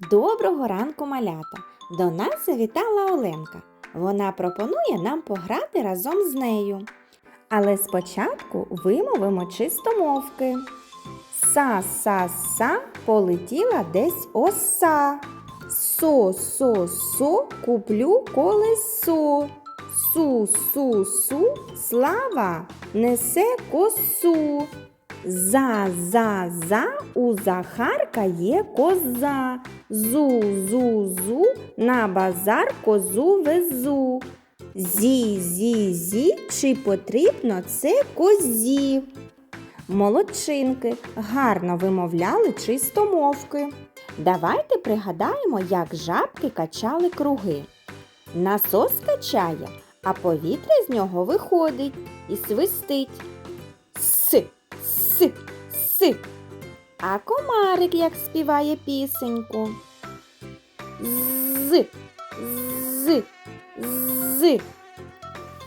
Доброго ранку, малята! До нас завітала Оленка. Вона пропонує нам пограти разом з нею. Але спочатку вимовимо чистомовки. Са-са-са полетіла десь оса. Со-со-со куплю колесо. Су-су-су слава несе косу. За-за-за у Захарка є коза. Зу-зу-зу на базар козу везу. Зі-зі-зі, чи потрібно це козі? Молодчинки, гарно вимовляли чистомовки. Давайте пригадаємо, як жабки качали круги. Насос качає, а повітря з нього виходить і свистить. С, с, с. А комарик як співає пісеньку. З, з, з.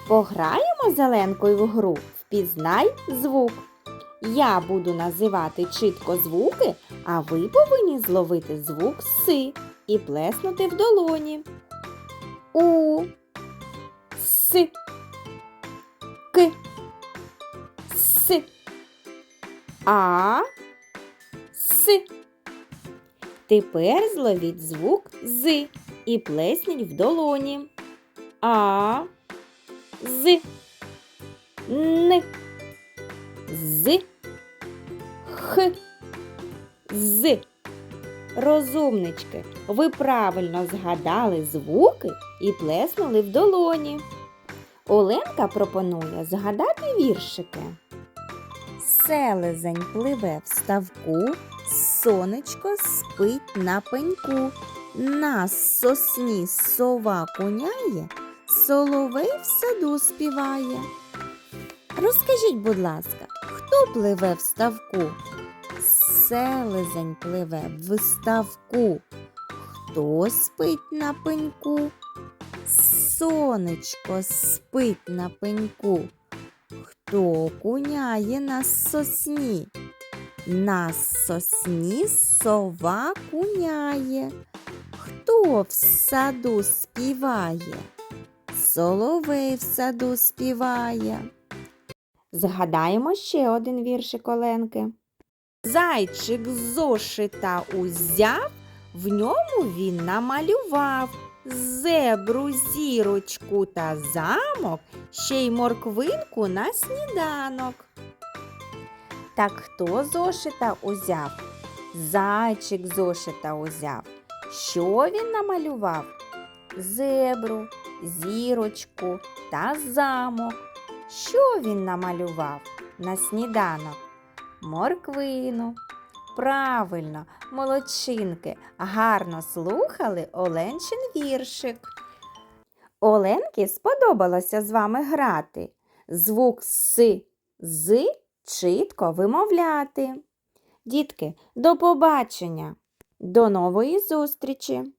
Пограємо зеленкою в гру. Впізнай звук. Я буду називати чітко звуки, а ви повинні зловити звук си і плеснути в долоні. У, с, к, с, а, с. Тепер зловіть звук з і плесніть в долоні. А, з, н, з, х, з. Розумнички, ви правильно згадали звуки і плеснули в долоні. Оленка пропонує згадати віршики. Селезень пливе в ставку, сонечко спить на пеньку. На сосні сова куняє, соловей в саду співає. Розкажіть, будь ласка, хто пливе в ставку? Селезень пливе в ставку. Хто спить на пеньку? Сонечко спить на пеньку. Хто куняє на сосні? На сосні сова куняє. Хто в саду співає? Соловей в саду співає. Згадаємо ще один віршик Оленки. Зайчик зошита узяв, в ньому він намалював зебру, зірочку та замок, ще й морквинку на сніданок. Так хто зошита узяв? Зайчик зошита узяв. Що він намалював? Зебру, зірочку та замок. Що він намалював на сніданок? Морквину. Правильно, молодчинки, гарно слухали Оленчин віршик. Оленки сподобалося з вами грати. Звук С, з чітко вимовляти. Дітки, до побачення, до нової зустрічі!